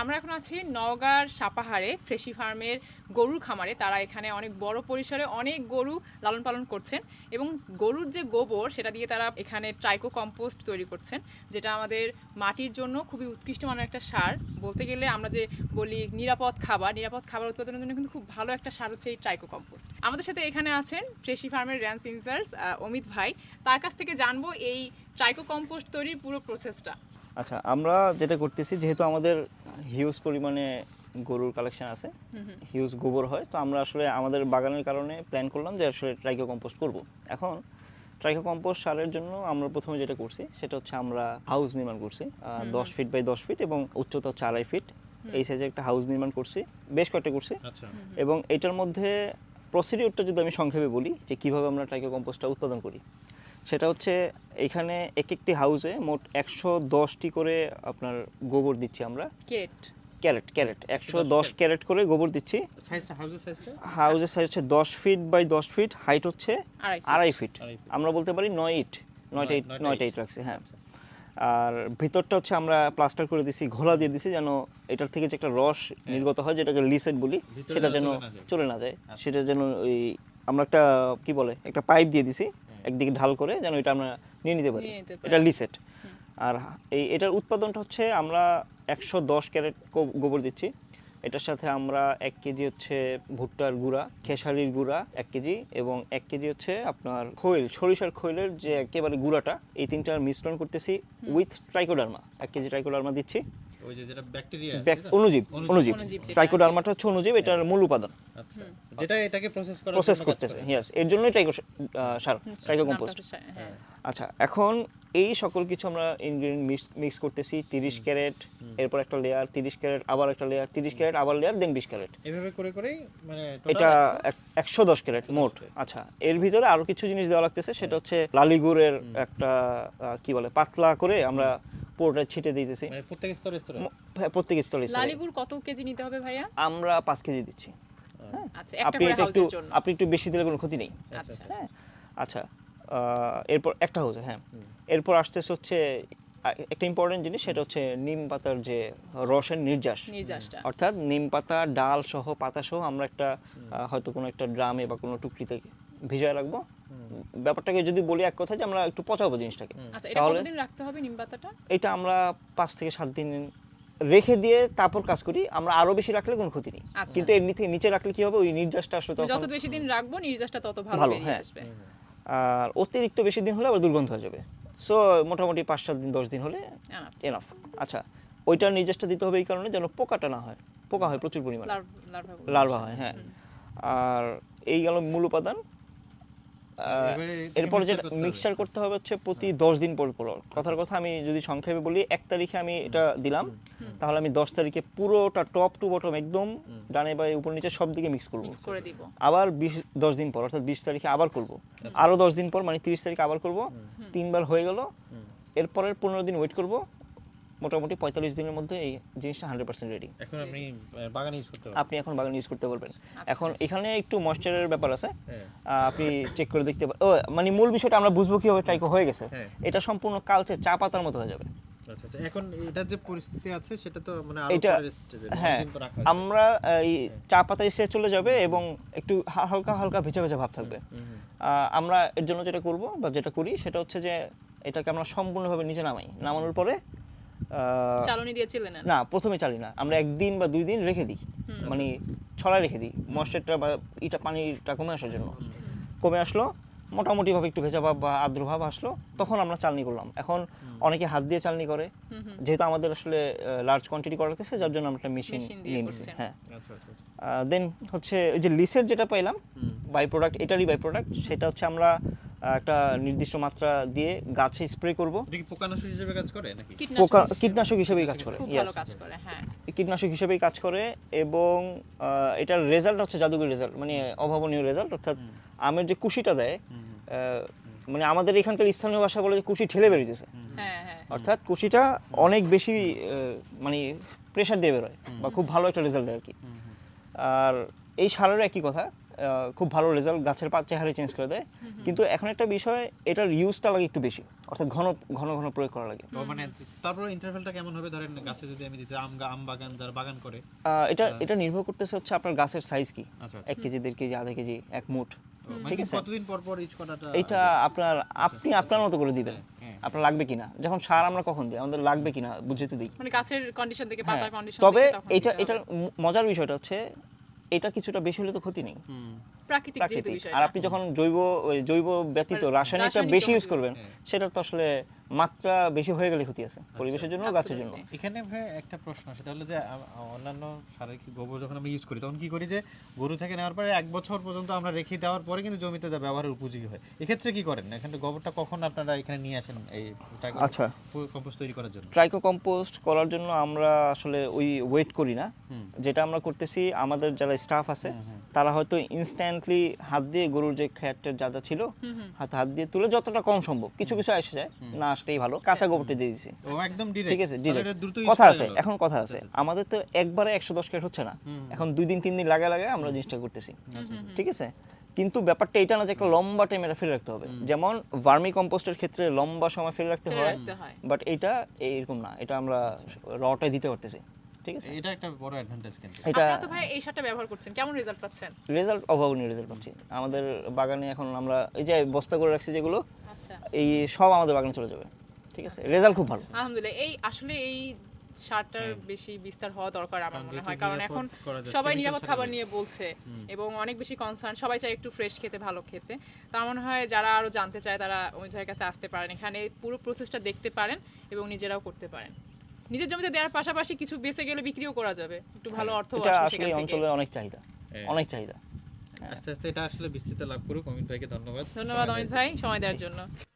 আমরা এখন আছি নওগাঁর সাপাহারে, ফ্রেশি ফার্মের গরুর খামারে। তারা এখানে অনেক বড় পরিসরে অনেক গরু লালন পালন করছেন এবং গরুর যে গোবর, সেটা দিয়ে তারা এখানে ট্রাইকো কম্পোস্ট তৈরি করছেন, যেটা আমাদের মাটির জন্য খুবই উৎকৃষ্ট মানের একটা সার। বলতে গেলে আমরা যে বলি নিরাপদ খাবার নিরাপদ খাবার উৎপাদনের জন্য কিন্তু খুব ভালো একটা সার হচ্ছে এই ট্রাইকো কম্পোস্ট। আমাদের সাথে এখানে আছেন ফ্রেশি ফার্মের র্যান্স ইনচার্জ অমিত ভাই। তার কাছ থেকে জানব এই ট্রাইকো কম্পোস্ট তৈরির পুরো প্রসেসটা আচ্ছা আমরা যেটা করতেছি যেহেতু আমাদের হিউজ পরিমাণে গরুর কালেকশন আছে হিউজ গোবর হয় তো আমরা আসলে আমাদের বাগানের কারণে প্ল্যান করলাম যে আসলে ট্রাইকো কম্পোস্ট করব। এখন ট্রাইকো কম্পোস্ট সারের জন্য আমরা প্রথমে যেটা করছি সেটা হচ্ছে আমরা হাউস নির্মাণ করছি দশ ফিট বাই দশ ফিট এবং উচ্চতা হচ্ছে আড়াই ফিট এই সাইজে একটা হাউস নির্মাণ করছি বেশ কয়েকটা করছি। আচ্ছা। এবং এটার মধ্যে প্রসিডিউরটা যদি আমি সংক্ষেপে বলি যে কীভাবে আমরা ট্রাইকো কম্পোস্টটা উৎপাদন করি। সেটা হচ্ছে এখানে এক একটি হাউসে মোট একশো দশটি করে আপনার গোবর দিচ্ছি আমরা। কেট ক্যারেট ক্যারেট। একশো দশ ক্যারেট। করে গোবর দিচ্ছি। হাউসের সাইজ হচ্ছে দশ ফিট বাই দশ ফিট হাইট হচ্ছে আড়াই ফিট আমরা বলতে পারি নয় ইট নয়টা ইট নয়- নয়টা ইট। রাখছি হ্যাঁ। আর ভিতরটা হচ্ছে আমরা প্লাস্টার করে দিছি ঘোলা দিয়ে দিছি যেন এটার থেকে যে একটা রস নির্গত হয় যেটাকে লিসেট বলি সেটা যেন চলে না যায়। আচ্ছা। সেটা যেন ওই আমরা একটা কি বলে একটা পাইপ দিয়ে দিছি। হ্যাঁ। একদিকে ঢাল করে যেন এটা আমরা নিয়ে নিতে পারি। এটা লিসেট আর এই এটার উৎপাদনটা হচ্ছে আমরা একশো দশ ক্যারেট গোবর দিচ্ছি। এটার সাথে আমরা এক কেজি হচ্ছে ভুট্টার গুঁড়া খেসারির গুঁড়া এক কেজি এবং এক কেজি হচ্ছে আপনার খৈল সরিষার খৈলের যে একেবারে গুঁড়াটা এই তিনটার মিশ্রণ করতেছি উইথ ট্রাইকোডার্মা এক কেজি ট্রাইকোডার্মা দিচ্ছি। ওই যে যেটা ব্যাকটেরিয়া অনুজীব অনুজীব। অনুজীব। ট্রাইকোডার্মাটা হচ্ছে অনুজীব এটার মূল উপাদান। আচ্ছা। যেটা এটাকে প্রসেস করার প্রসেস করতেছে ইয়েস এর জন্যই ট্রাইকো সার ট্রাইকো কম্পোস্ট হ্যাঁ। আচ্ছা এখন এই সকল কিছু আমরা ইনগ্রিডিয়েন্ট মিক্স করতেছি তিরিশ ক্যারেট এরপর একটা লেয়ার তিরিশ ক্যারেট আবার একটা লেয়ার তিরিশ ক্যারেট আবার লেয়ার দেন বিশ ক্যারেট। এভাবে করে করেই মানে এটা একশো? দশ ক্যারেট মোট। আচ্ছা এর ভিতরে আরও কিছু জিনিস দেওয়া লাগতেছে সেটা হচ্ছে লালিগুড়ের একটা কি বলে পাতলা করে আমরা পুরোটা ছিটে দিতেছি। মানে প্রত্যেক স্তরে স্তরে? হ্যাঁ, প্রত্যেক স্তরে। লালিগুড় কত কেজি নিতে হবে ভাইয়া? আমরা পাঁচ কেজি দিচ্ছি। আচ্ছা। একটা আপনি একটু আপনি একটু বেশি দিলে কোনো ক্ষতি নেই। আচ্ছা হ্যাঁ। আচ্ছা এরপর একটা হাউসে হ্যাঁ। এরপর আসতেছে হচ্ছে একটা ইম্পর্টেন্ট জিনিস সেটা হচ্ছে নিম পাতার যে রসের নির্যাস। অর্থাৎ নিম পাতা ডাল সহ পাতা সহ আমরা একটা হয়তো কোনো একটা ড্রামে বা কোনো টুকরিতে ভিজায় রাখব। ব্যাপারটাকে যদি বলি এক কথা যে আমরা একটু পচাবো জিনিসটাকে। আচ্ছা এটা তাহলে রাখতে হবে নিম পাতাটা? এটা আমরা পাঁচ থেকে সাত দিন রেখে দিয়ে তারপর কাজ করি। আমরা আরও বেশি রাখলে কোনো ক্ষতি নেই। আচ্ছা। কিন্তু এমনি থেকে নিচে রাখলে কি হবে? ওই নির্যাসটা আসলে যত বেশি দিন রাখব নির্যাসটা তত ভালো হ্যাঁ। আসবে। আর অতিরিক্ত বেশি দিন হলে আবার দুর্গন্ধ হয়ে যাবে। সো মোটামুটি পাঁচ সাত দিন দশ দিন হলে. এনাফ আচ্ছা ওইটার নির্যাসটা দিতে হবে এই কারণে যেন পোকাটা না হয়। পোকা হয় প্রচুর পরিমাণে। লার্ভা হয় হ্যাঁ আর এই গেল মূল উপাদান এরপর যেটা মিক্সচার করতে হবে হচ্ছে প্রতি দশ দিন পর পর। কথার কথা আমি যদি সংক্ষেপে বলি এক তারিখে আমি এটা দিলাম। তাহলে আমি দশ তারিখে পুরোটা টপ টু বটম একদম ডানে বাই উপর নিচে সব দিকে মিক্স করব। Mix করে দিব। আবার বিশ দশ দিন পর অর্থাৎ বিশ তারিখে আবার করব। আরও দশ দিন পর মানে তিরিশ তারিখে আবার করব। তিনবার হয়ে গেল। এরপরের পনেরো দিন ওয়েট করব। মোটামুটি পঁয়তাল্লিশ দিনের মধ্যে এই জিনিসটা হান্ড্রেড পার্সেন্ট রেডি এখন আপনি বাগানে ইউজ করতে আপনি এখন বাগান ইউজ করতে পারবেন। এখন এখানে একটু ময়েশ্চারের ব্যাপার আছে। হ্যাঁ। আপনি চেক করে দেখতে পারেন ও মানে মূল বিষয়টা আমরা বুঝব কীভাবে ট্রাইকো হয়ে গেছে। হ্যাঁ। এটা সম্পূর্ণ কালচে চা পাতার মতো হয়ে যাবে। আচ্ছা আচ্ছা। এখন এটার যে পরিস্থিতি আছে সেটা তো মানে এটা হ্যাঁ। আমরা এই চা পাতা এসে চলে যাবে এবং একটু হালকা হালকা ভেজা ভেজা ভাব থাকবে। আমরা এর জন্য যেটা করব বা যেটা করি সেটা হচ্ছে যে এটাকে আমরা সম্পূর্ণভাবে নিচে নামাই। নামানোর পরে চালনি দিয়ে চিলে না প্রথমে চালি না। আমরা একদিন বা দুই দিন রেখে দিই। মানে ছড়ায় রেখে দিই। ময়েশ্চারটা বা ইটা পানিটা কমে আসার জন্য। কমে আসলো মোটামুটিভাবে একটু ভেজা ভাব বা আর্দ্র ভাব আসলো তখন আমরা চালনি করলাম। এখন অনেকে হাত দিয়ে চালনি করে। যেহেতু আমাদের আসলে লার্জ কোয়ান্টিটি করা লাগতেছে যার জন্য আমরা মেশিন নিয়ে নিছি। হ্যাঁ। আচ্ছা আচ্ছা আচ্ছা। দেন হচ্ছে ওই যে লিসের যেটা পাইলাম বাই প্রোডাক্ট এটারই বাই প্রোডাক্ট সেটা হচ্ছে আমরা একটা নির্দিষ্ট মাত্রা দিয়ে গাছে স্প্রে করব। এটা কি পোকানাশক হিসেবে কাজ করে নাকি? কীটনাশক পোকা কীটনাশক হিসেবেই কাজ করে খুব ভালো কাজ করে হ্যাঁ। কীটনাশক হিসেবেই কাজ করে এবং আহ, এটার রেজাল্ট হচ্ছে জাদুঘর রেজাল্ট মানে অভাবনীয় রেজাল্ট অর্থাৎ আমের যে কুশিটা দেয় আহ, মানে আমাদের এখানকার স্থানীয় ভাষা বলে যে কুশি ঠেলে বেরিয়েছে। হ্যাঁ হ্যাঁ। অর্থাৎ কুশিটা অনেক বেশি মানে প্রেশার দিয়ে বেরোয় বা খুব ভালো একটা রেজাল্ট দেয় আর কি। আর এই সারেরও একই কথা খুব ভালো রেজাল্ট গাছের পাত চেহারা চেঞ্জ করে দেয়। কিন্তু এখন একটা বিষয় এটার ইউজটা লাগে একটু বেশি। অর্থাৎ ঘন ঘন ঘন প্রয়োগ করা লাগে। মানে তারপর ইন্টারভেলটা কেমন হবে? ধরেন গাছে যদি আমি দিতে আম আম বাগান যারা বাগান করে এটা এটা নির্ভর করতেছে হচ্ছে আপনার গাছের সাইজ কি। আচ্ছা এক কেজি দেড় কেজি আধা কেজি এক মুঠ। মানে কি কতদিন পর পর ইউজ করাটা এটা আপনার আপনি আপনার মতো করে দিবেন। হ্যাঁ। আপনার লাগবে কিনা? যখন সার আমরা কখন দিই? আমাদের লাগবে কিনা? বুঝতে দিই। মানে গাছের কন্ডিশন থেকে হ্যাঁ, পাতার কন্ডিশন তবে এটা এটার মজার বিষয়টা হচ্ছে এটা কিছুটা বেশি হলে তো ক্ষতি নেই। প্রাকৃতিক যেহেতু বিষয়টা। আর আপনি যখন জৈব জৈব ব্যতীত মানে রাসায়নিকটা বেশি ইউজ করবেন। সেটা তো আসলে মাত্রা বেশি হয়ে গেলে ক্ষতি আছে পরিবেশের জন্য গাছের জন্য। এখানে ভাই একটা প্রশ্ন সেটা হলো যে অন্যান্য সারের কি গোবর যখন আমরা ইউজ করি তখন কি করি যে গরু থেকে নেওয়ার পরে এক বছর পর্যন্ত আমরা রেখে দেওয়ার পরে কিন্তু জমিতে ব্যবহারের উপযোগী হয়। এক্ষেত্রে কি করেন? এখানে গোবরটা কখন আপনারা এখানে নিয়ে আসেন এই আচ্ছা। কম্পোস্ট তৈরি করার জন্য। ট্রাইকো কম্পোস্ট করার জন্য আমরা আসলে ওই ওয়েট করি না। হুম। যেটা আমরা করতেছি আমাদের যারা স্টাফ আছে তারা হয়তো ইনস্ট্যান্টলি হাত দিয়ে গরুর যে খ্যাটের যা যা ছিল হাত হাত দিয়ে তুলে যতটা কম সম্ভব কিছু কিছু এসে যায় না আসলেই ভালো। কাঁচা গোবরটা দিয়ে দিছি। ও একদম ডিরেক্ট ঠিক আছে কথা আছে এখন কথা আছে। আমাদের তো একবারে একশো দশ ক্যারেট হচ্ছে না। এখন দুই দিন তিন দিন লাগা লাগে আমরা জিনিসটা করতেছি। আচ্ছা, ঠিক আছে? কিন্তু ব্যাপারটা এটা না যে একটা লম্বা টাইম এটা ফেলে রাখতে হবে। যেমন ভার্মি কম্পোস্টের ক্ষেত্রে লম্বা সময় ফেলে রাখতে হয় বাট এটা এইরকম না। এটা আমরা রটাই দিতে পারতেছি। ঠিক আছে? এটা একটা বড় অ্যাডভান্টেজ কিন্তু। এটা তো ভাই এই সারটা ব্যবহার করছেন কেমন রেজাল্ট পাচ্ছেন? রেজাল্ট অভাবনীয় রেজাল্ট পাচ্ছি। আমাদের বাগানে এখন আমরা এই যে বস্তা করে রাখছি যেগুলো আচ্ছা। এই সব আমাদের বাগানে চলে যাবে। ঠিক আছে? রেজাল্ট খুব ভালো। আলহামদুলিল্লাহ। এই আসলে এই সারটার বেশি বিস্তার হওয়া দরকার আমার মনে হয়। কারণ এখন সবাই নিরাপদ খাবার নিয়ে বলছে এবং অনেক বেশি কনসার্ন সবাই চায় একটু ফ্রেশ খেতে ভালো খেতে। তো আমার মনে হয় যারা আরও জানতে চায় তারা অমিত ভাইয়ের কাছে আসতে পারেন। এখানে পুরো প্রসেসটা দেখতে পারেন এবং নিজেরাও করতে পারেন। নিজের জমিতে দেওয়ার পাশাপাশি কিছু বেঁচে গেলে বিক্রিও করা যাবে। একটু ভালো অর্থ আসবে অঞ্চলে অনেক চাহিদা। হ্যাঁ। অনেক চাহিদা। আস্তে আস্তে এটা আসলে বিস্তৃত লাভ করুক। অমিত ভাইকে ধন্যবাদ। ধন্যবাদ অমিত ভাই। সময় দেওয়ার জন্য।